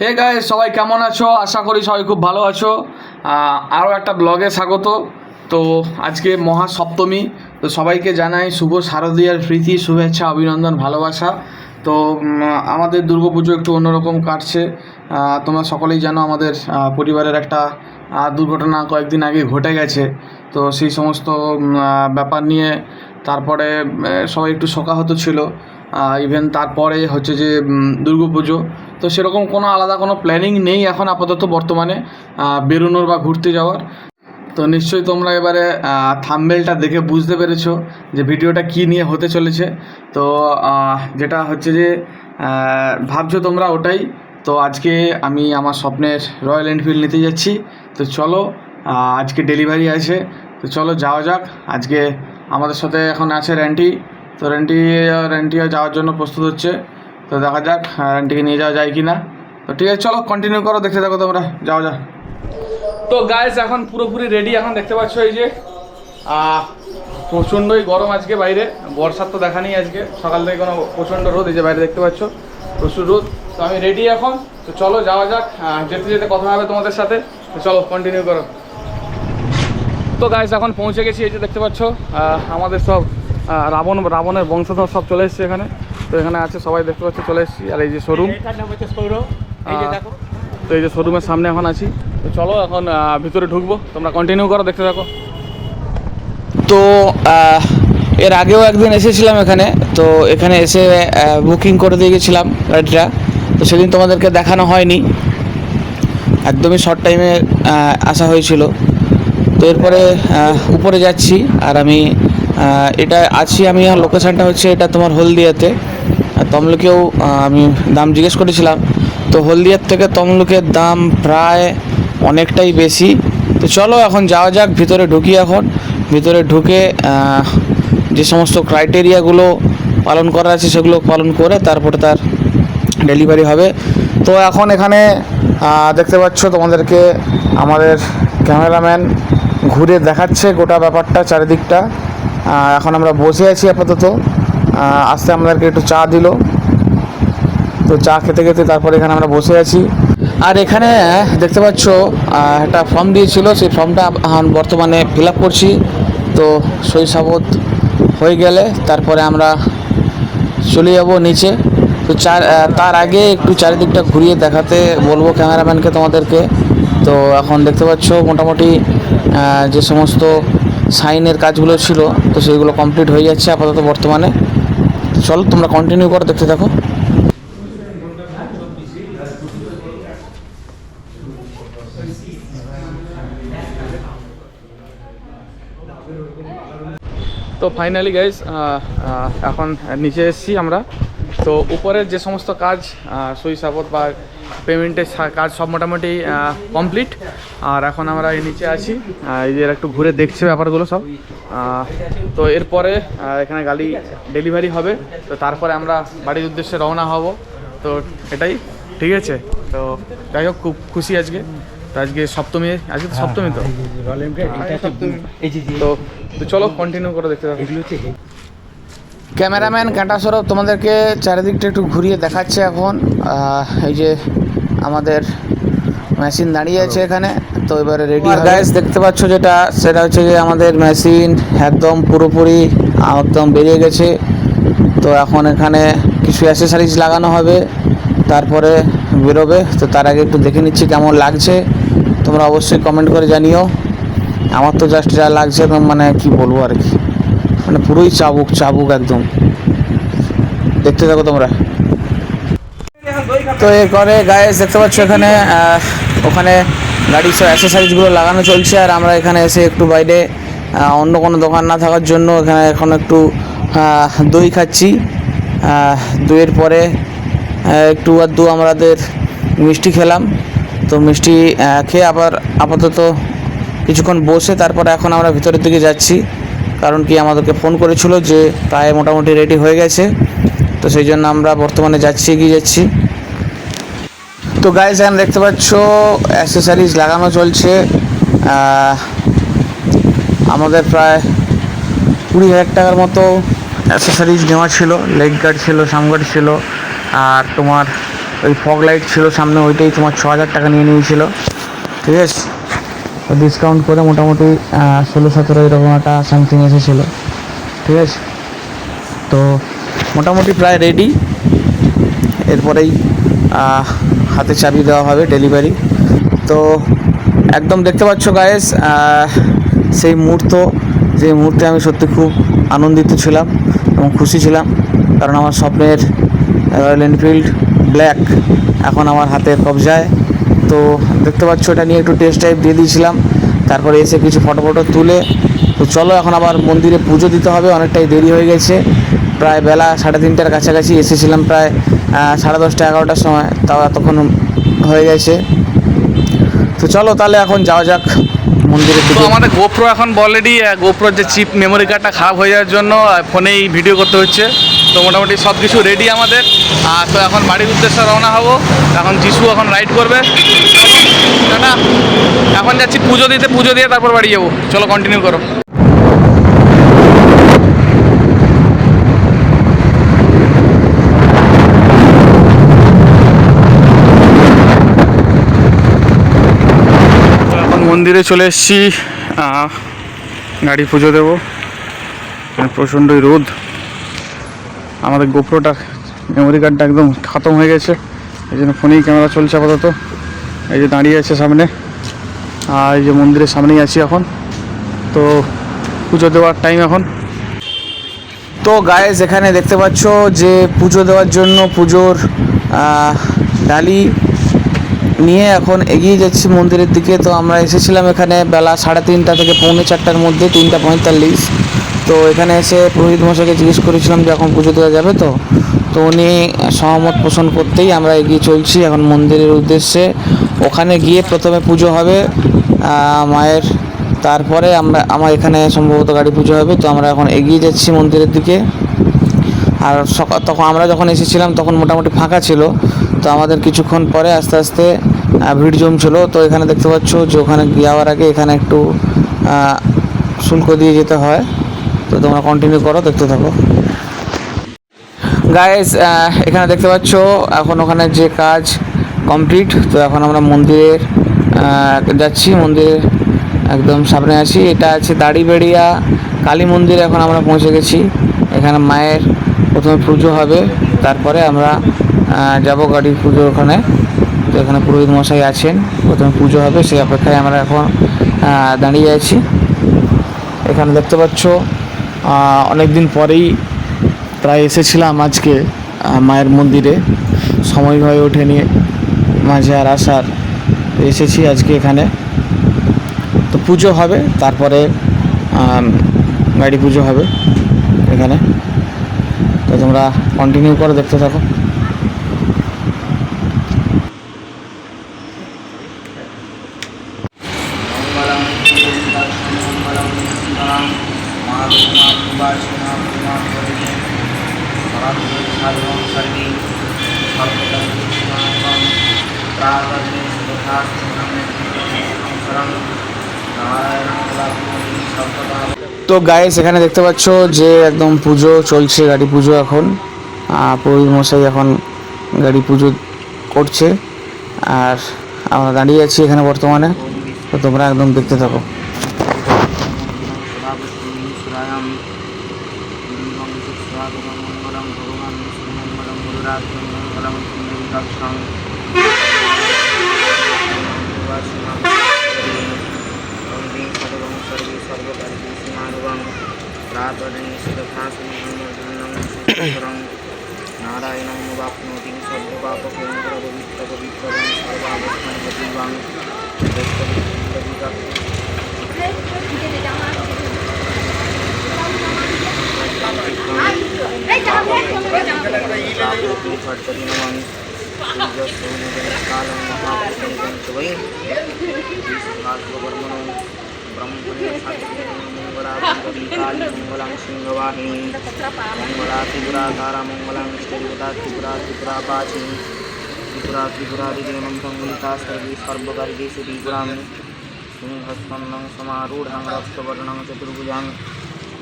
হে গায়ে সবাই কেমন আছো? আশা করি সবাই খুব ভালো আছো। আরও একটা ব্লগে স্বাগত। তো আজকে মহাসপ্তমী। তো সবাইকে জানাই শুভ শারদীয়ার প্রীতি, শুভেচ্ছা, অভিনন্দন, ভালোবাসা। তো আমাদের দুর্গাপুজো একটু অন্যরকম কাটছে। তোমরা সকলেই জানো আমাদের পরিবারের একটা দুর্ঘটনা কয়েকদিন আগে ঘটে গেছে। তো সেই সমস্ত ব্যাপার নিয়ে তারপরে সবাই একটু শোকাহত ছিল। ইভেন তারপরে হচ্ছে যে দুর্গাপুজো। তো সেরকম কোনো আলাদা কোনো প্ল্যানিং নেই এখন আপাতত বর্তমানে বেরোনোর বা ঘুরতে যাওয়ার। তো নিশ্চয়ই তোমরা এবারে থাম্বেলটা দেখে বুঝতে পেরেছ যে ভিডিওটা কী নিয়ে হতে চলেছে। তো যেটা হচ্ছে যে ভাবছ তোমরা ওটাই। তো আজকে আমি আমার স্বপ্নের রয়্যাল এনফিল্ড নিতে যাচ্ছি। তো চলো আজকে ডেলিভারি আছে। তো চলো যাওয়া যাক। আজকে আমাদের সাথে এখন আছে র্যান্টি। তো র্যান্টি, র্যান্টিও যাওয়ার জন্য প্রস্তুত হচ্ছে। তো দেখা যাক আহ, নিয়ে যাওয়া যায় কি না তো ঠিক আছে চলো কন্টিনিউ করো দেখতে থাকো তোমরা। যাও যাও। তো গাইস এখন পুরোপুরি রেডি এখন দেখতে পাচ্ছ এই যে প্রচণ্ডই গরম আজকে বাইরে। বর্ষার তো দেখা নেই আজকে। সকাল থেকে কোনো প্রচণ্ড রোদ এই যে বাইরে দেখতে পাচ্ছ প্রচুর রোদ। তো আমি রেডি এখন। তো চলো যাওয়া যাক। যেতে যেতে কথা হবে তোমাদের সাথে। তো চলো কন্টিনিউ করো। তো গাইস এখন পৌঁছে গেছি এই যে দেখতে পাচ্ছ আমাদের সব রাবণ রাবণের বংশধর সব চলে এসছে এখানে। তো এখানে আছে সবাই দেখতে পাচ্ছি চলে এসেছি। আর এই যে শোরুম তো এই যে শোরুমের সামনে এখন আছি। তো চলো এখন ভিতরে ঢুকবো। তোমরা কন্টিনিউ করো দেখতে থাকো। তো এর আগেও একদিন এসেছিলাম এখানে। তো এখানে এসে বুকিং করে দিয়ে গেছিলাম গাড়িটা। তো সেদিন তোমাদেরকে দেখানো হয়নি। একদমই শর্ট টাইমে আসা হয়েছিল। তো এরপরে উপরে যাচ্ছি। আর আমি এটা আছি আমি লোকেশানটা হচ্ছে এটা তোমার হলদিয়াতে। তমলুকেও আমি দাম জিজ্ঞেস করেছিলাম। তো হলদিয়ার থেকে তমলুকের দাম প্রায় অনেকটাই বেশি। তো চলো এখন যাওয়া যাক, ভিতরে ঢুকি এখন। ভিতরে ঢুকে যে সমস্ত ক্রাইটেরিয়াগুলো পালন করা আছে সেগুলো পালন করে তারপরে তার ডেলিভারি হবে। তো এখন এখানে দেখতে পাচ্ছ তোমাদেরকে আমাদের ক্যামেরাম্যান ঘুরে দেখাচ্ছে গোটা ব্যাপারটা, চারিদিকটা। এখন আমরা বসে আছি আপাতত। আসতে আমাদেরকে একটু চা দিল। তো চা খেতে খেতে তারপরে এখানে আমরা বসে আছি। আর এখানে দেখতে পাচ্ছ একটা ফর্ম দিয়েছিল, সেই ফর্মটা এখন বর্তমানে ফিল করছি। তো সই সাবত হয়ে গেলে তারপরে আমরা চলে যাব নিচে। তো চার তার আগে একটু চারিদিকটা ঘুরিয়ে দেখাতে বলব ক্যামেরাম্যানকে তোমাদেরকে। তো এখন দেখতে পাচ্ছ, মোটামুটি যে সমস্ত সাইনের কাজগুলো ছিল, তো সেইগুলো কমপ্লিট হয়ে যাচ্ছে আপাতত বর্তমানে। চলো তোমরা কন্টিনিউ করো দেখতে থাকো। তো ফাইনালি গাইজ এখন নিচে এসেছি আমরা। তো উপরের যে সমস্ত কাজ আহ, সই সাবত বা পেমেন্টের কাজ সব মোটামুটি কমপ্লিট আর এখন আমরা এই নিচে আছি এই যে একটু ঘুরে দেখছে ব্যাপারগুলো সব তো এরপরে এখানে গাড়ি ডেলিভারি হবে তো তারপরে আমরা বাড়ির উদ্দেশ্যে রওনা হব তো এটাই ঠিক আছে তো যাই হোক খুব খুশি আজকে তো আজকে সপ্তমী আজকে তো সপ্তমী তো তো চলো কন্টিনিউ করে দেখতে হচ্ছে ক্যামেরাম্যান কাঁটা সরব তোমাদেরকে চারিদিকটা একটু ঘুরিয়ে দেখাচ্ছে এখন। এই যে আমাদের মেশিন দাঁড়িয়ে আছে এখানে তো এবারে রেডি গ্যাস দেখতে পাচ্ছ যেটা সেটা হচ্ছে যে আমাদের মেশিন একদম পুরোপুরি একদম বেরিয়ে গেছে। তো এখন এখানে কিছু অ্যাসেসারিজ লাগানো হবে তারপরে বেরোবে। তো তার আগে একটু দেখে নিচ্ছি কেমন লাগছে। তোমরা অবশ্যই কমেন্ট করে জানিও। আমার তো জাস্ট যা লাগছে মানে কি বলব আর কি। মানে পুরোই চাবুক চাবুক একদম। দেখতে থাকো তোমরা। তো এ করে গায়ে দেখতে পাচ্ছ এখানে ওখানে গাড়ির সব অ্যাসেসারিজগুলো লাগানো চলছে, আর আমরা এখানে এসে একটু বাইরে অন্য কোনো দোকান না থাকার জন্য এখানে এখন একটু দই খাচ্ছি। দইয়ের পরে একটু আধটু আমাদের মিষ্টি খেলাম। তো মিষ্টি খেয়ে আবার আপাতত কিছুক্ষণ বসে, তারপরে এখন আমরা ভিতরের দিকে যাচ্ছি। কারণ কি আমাদেরকে ফোন করেছিল যে প্রায় মোটামুটি রেডি হয়ে গেছে। তো সেই জন্য আমরা বর্তমানে যাচ্ছি, এগিয়ে যাচ্ছি। তো গাইজ এখানে দেখতে পাচ্ছ অ্যাসেসারিজ লাগানো চলছে। আমাদের প্রায় কুড়ি হাজার টাকার মতো অ্যাসেসারিজ নেওয়া ছিল। লেগ গার্ড ছিল সামগার্ড ছিল, আর তোমার ওই ফগ লাইট ছিল সামনে, ওইটাই তোমার ছ হাজার টাকা নিয়ে নিয়েছিল। ঠিক আছে? ডিসকাউন্ট করে মোটামুটি ষোলো সতেরো এরকম একটা সামথিং এসেছিল। ঠিক আছে? তো মোটামুটি প্রায় রেডি এরপরেই হাতে চাবি দেওয়া হবে ডেলিভারি তো একদম দেখতে পাচ্ছ গায়েস সেই মুহূর্ত, যে মুহূর্তে আমি সত্যি খুব আনন্দিত ছিলাম এবং খুশি ছিলাম। কারণ আমার স্বপ্নের রয়্যাল এনফিল্ড ব্ল্যাক এখন আমার হাতে কবজায়। তো দেখতে পাচ্ছ, এটা নিয়ে একটু টেস্ট টাইপ দিয়ে দিয়েছিলাম। তারপরে এসে কিছু ফটো ফটো তুলে, তো চলো এখন আবার মন্দিরে পুজো দিতে হবে, অনেকটাই দেরি হয়ে গেছে। প্রায় বেলা সাড়ে তিনটার কাছাকাছি এসেছিলাম প্রায় সাড়ে দশটা এগারোটার সময়, তাও এতক্ষণ হয়ে গেছে। তো চলো তাহলে এখন যাওয়া যাক মন্দিরের তো আমাদের গোপ্রো এখন অলরেডি গোপ্রোর যে চিপ মেমোরি কার্ডটা খারাপ হয়ে যাওয়ার জন্য ফোনেই ভিডিও করতে হচ্ছে। তো মোটামুটি সব কিছু রেডি আমাদের। আর তো এখন বাড়ির উদ্দেশ্যে রওনা হব। এখন যিশু এখন রাইড করবে। না এখন যাচ্ছি পুজো দিতে, পুজো দিয়ে তারপর বাড়ি যাব। চলো কন্টিনিউ করো। মন্দিরে চলে এসেছি। গাড়ি পুজো দেবো। প্রচণ্ডই রোদ। আমাদের গোপ্রোটার মেমোরি কার্ডটা একদম খতম হয়ে গেছে। এই জন্য ফোনেই ক্যামেরা চলছে আপাতত। এই যে দাঁড়িয়ে আছে সামনে। আর এই যে মন্দিরের সামনেই আছি এখন। তো পুজো দেওয়ার টাইম এখন। তো গায়েস এখানে দেখতে পাচ্ছ যে পুজো দেওয়ার জন্য পুজোর ডালি নিয়ে এখন এগিয়ে যাচ্ছি মন্দিরের দিকে। তো আমরা এসেছিলাম এখানে বেলা সাড়ে তিনটা থেকে পৌনে চারটার মধ্যে, তিনটা পঁয়তাল্লিশ। তো এখানে এসে পুরোহিত মশাইকে জিজ্ঞেস করেছিলাম যে এখন পুজো দেওয়া যাবে তো? তো উনি সহমত পোষণ করতেই আমরা এগিয়ে চলছি এখন মন্দিরের উদ্দেশ্যে। ওখানে গিয়ে প্রথমে পুজো হবে মায়ের। তারপরে আমরা, আমার এখানে সম্ভবত গাড়ি পুজো হবে, তো আমরা এখন এগিয়ে যাচ্ছি মন্দিরের দিকে। আর সকাল তখন আমরা যখন এসেছিলাম তখন মোটামুটি ফাঁকা ছিল, তো আমাদের কিছুক্ষণ পরে আস্তে আস্তে ভিড় জমছিল। তো এখানে দেখতে পাচ্ছ যে ওখানে যাওয়ার আগে এখানে একটু শুল্ক দিয়ে যেতে হয়। তো তোমরা কন্টিনিউ করো, দেখতে থাকো। গাইস এখানে দেখতে পাচ্ছ, এখন ওখানে যে কাজ কমপ্লিট তো এখন আমরা মন্দিরের যাচ্ছি, মন্দিরের একদম সামনে আছি। এটা আছে দাড়িবেড়িয়া, কালী মন্দিরে এখন আমরা পৌঁছে গেছি। এখানে মায়ের প্রথমে পুজো হবে, তারপরে আমরা যাব গাড়ি পুজো ওখানে। তো এখানে পুরোহিত মশাই আছেন, প্রথমে পুজো হবে, সেই অপেক্ষায় আমরা এখন দাঁড়িয়ে আছি। এখানে দেখতে পাচ্ছ অনেক দিন পরেই প্রায় এসেছিলাম আজকে মায়ের মন্দিরে। সময় হয়ে ওঠেনি, মাঝে আর আসার। এসেছি আজকে এখানে। তো পুজো হবে, তারপরে গাড়ি পুজো হবে এখানে। তো তোমরা কন্টিনিউ করে দেখতে থাকো। তো গাইস এখানে দেখতে পাচ্ছ যে একদম পুজো চলছে, গাড়ি পুজো এখন। পুরোহিত মশাই এখন গাড়ি পুজো করছে। আর আমরা দাঁড়িয়ে আছি এখানে বর্তমানে। তো তোমরা একদম দেখতে থাকো। নারায়ণং বাপ্নোতি সর্বপাপকেন্দ্রবিত্তপবিত্তরং সর্বাবস্থানগতিবাং মঙ্গলাং সিংহবাহিনী মঙ্গলা ত্রিপুরাধারা মঙ্গলাং ত্রিপুরা ত্রিপুরা ত্রিপুরা প্রাচীন ত্রিপুরা ত্রিপুরাদিদেবং সংগলিতা সর্বে गणपति नमामि सूर्यस्वनकालं महापुरुषं च वै विश्वात्मवर्मणो त्रिपुरा त्रिपुरा त्रिपुरादिदेवं मङ्गलिता सर्वे सर्ववर्गेषु त्रिपुरां सिंहस्कन्दं समारूढां रक्तवर्णं चतुर्भुजां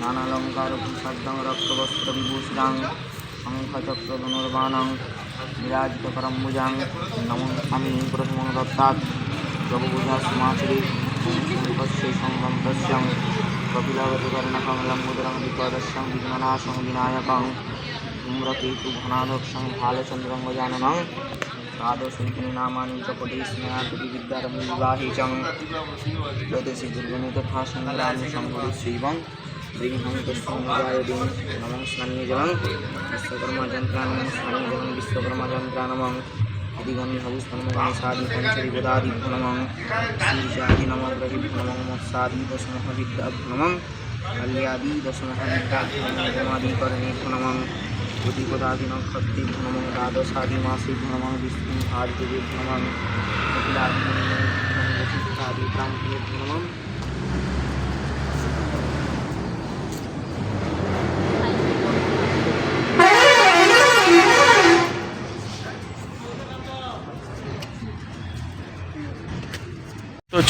नानालङ्कारं शब्दं গজাননং দ্বাদশৈকিনী নামানি চ পদে স্নেহাতুতি বিদ্যারমুল্লাহি চং প্রদেশি দুর্গণি তথা সংগ্রামী সংহরি শ্রীবং বিঘ্নং তস্মৈজায় দিন নমং স্নানীয় জলং বিশ্বকর্মা যন্ত্রাণং স্নানীয় জলং বিশ্বকর্মা যন্ত্রাণমং দিগন্ধ হবিষ্ণমগণ সাদি পঞ্চরি গোদাদি নমং শীর্ষাদি নম গ্রহি নমং মৎসাদি দশমহ বিদ্যা নমং কালিয়াদি দশমহ বিদ্যা নমং গোমাদি করণে নমং প্রতিপদাদি নক্ষত্রে নমং দ্বাদশাদি মাসে নমং বিষ্ণু আদিদেব নমং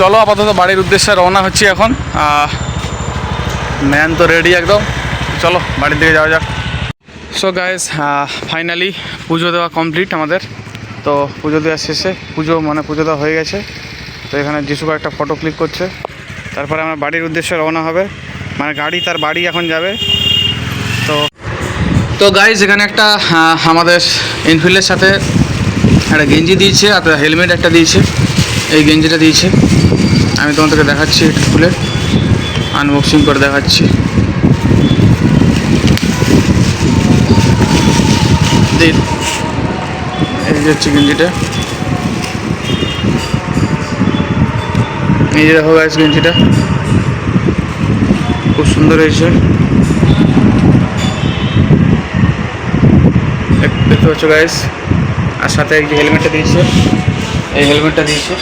চলো আপাতত বাড়ির উদ্দেশ্যে রওনা হচ্ছি এখন। ম্যান তো রেডি একদম। চলো বাড়ির দিকে যাওয়া যাক। সো গাইজ ফাইনালি পুজো দেওয়া কমপ্লিট আমাদের। তো পুজো দেওয়া শেষে, পুজো মানে পুজো দেওয়া হয়ে গেছে। তো এখানে যিশু একটা ফটো ক্লিক করছে। তারপরে আমরা বাড়ির উদ্দেশ্যে রওনা হবে। মানে গাড়ি তার বাড়ি এখন যাবে। তো তো গাইজ এখানে একটা আমাদের ইনফিল্ডের সাথে একটা গেঞ্জি দিয়েছে আর হেলমেট একটা দিয়েছে। এই গেঞ্জিটা দিয়েছে। আমি তোমাদেরকে দেখাচ্ছি এটা খুলে। আনবক্সিং করে দেখাচ্ছি। এই যে হচ্ছে গেঞ্জিটা। এই যে দেখো গাছ গেঞ্জিটা। খুব সুন্দর হয়েছে। দেখ- দেখতে পাচ্ছ গাইস আর সাথে যে হেলমেটটা দিয়েছে। এই হেলমেটটা দিয়েছে।